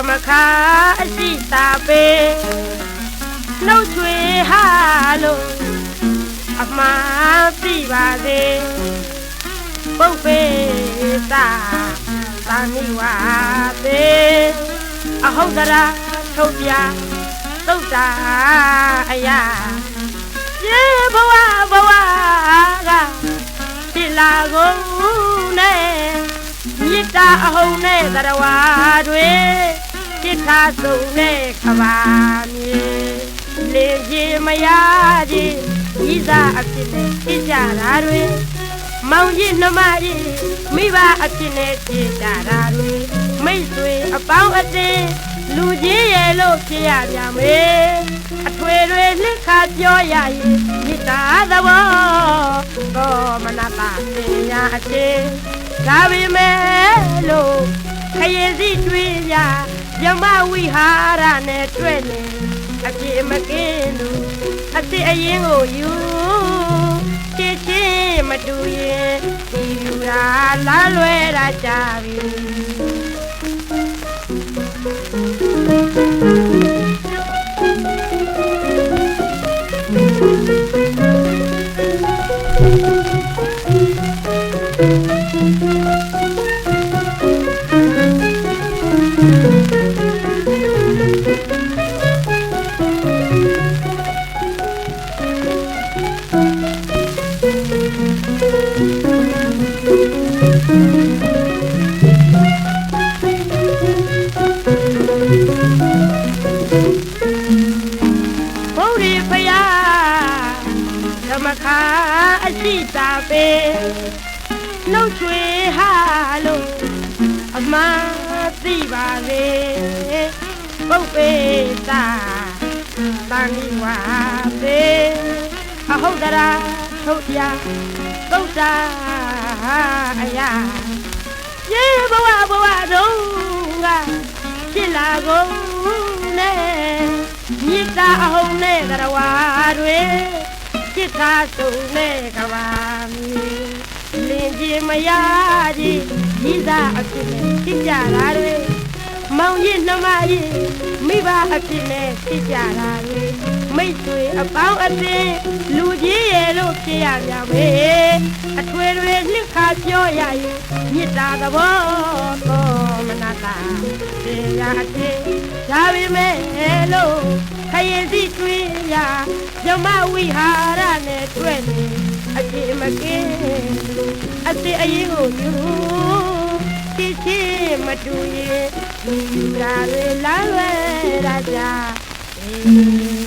အရှိတာပေနှုတ်ချွေဟာလို့အမှားသိပါစေပုပ်ပေတာသာမိဝါပေအဟုတ်တရာထုတ်ပြသုတ်တာအရာရေဘဝဘဝကဖြစ်လာကုန်နဲ့မြစ်တာအဟုန်နဲ့သရဝါတွေ จิตထားဆုံးနဲ့ခပါမြေလေကြီးမရကြီးဤသာအဖြစ်နဲ့ဖြစ်ကြတာတွေမောင်ကြီးနှမကြီးမိဘအဖြစ်နဲ့ဖြစ်ကြတာတွေမိတ်ဆွေအပေါင်းအသင်းလူကြီးရဲ့လို့ဖြစ်ရကြမေအထွေတွေလက်ခါပြောရရင်မေတ္တာသဘောတော့မနာပါစေရအချင်းဒါပေမဲ့လို့ခရီးစီတွေ့ရ ယမဝိဟာရနဲ့တွေ့နေအပြေမကင်းလို့အစ်စ်အရင်ကိုယူချစ်ချင်းမတူရင်ဒီလူရာလာလွဲတာကြပြီဘု အရှိတာပေနှုတ်ချွေဟာလို့အမှန်သိပါလေပုပ်ပေတာတန်ဒီဝါပေအဟုတ်တရာထုတ်ပြသုတ်တာအရာရေဘဝဘဝတုံးကဖြစ်လာကုန်နဲ့မြစ်တာအဟုန်နဲ့သရဝါတွေ จิตထားဆုံးနဲ့ကဘာမီလင်းကြီးမရကြီးဤသာအဖြစ်နဲ့ဖြစ်ကြတာတွေမောင်ကြီးနှမကြီးမိဘအဖြစ်နဲ့ဖြစ်ကြတာတွေမိတ်ဆွေအပေါင်းအသင်းလူကြီးရဲ့လို့ဖြစ်ရကြမေအထွေတွေလှခါပြောရရင်မေတ္တာသဘောတော်မနာတာသေရအသေးဒါပေမဲ့လို့ခရင်စီတွေ့ရ ဇမဝိဟာရနဲ့တွေ့နေအပြေမကင်းအစ်စ်အရင်ကိုယူချစ်ချင်းမတူရင်ဒီရာလေလာလွဲရာကြ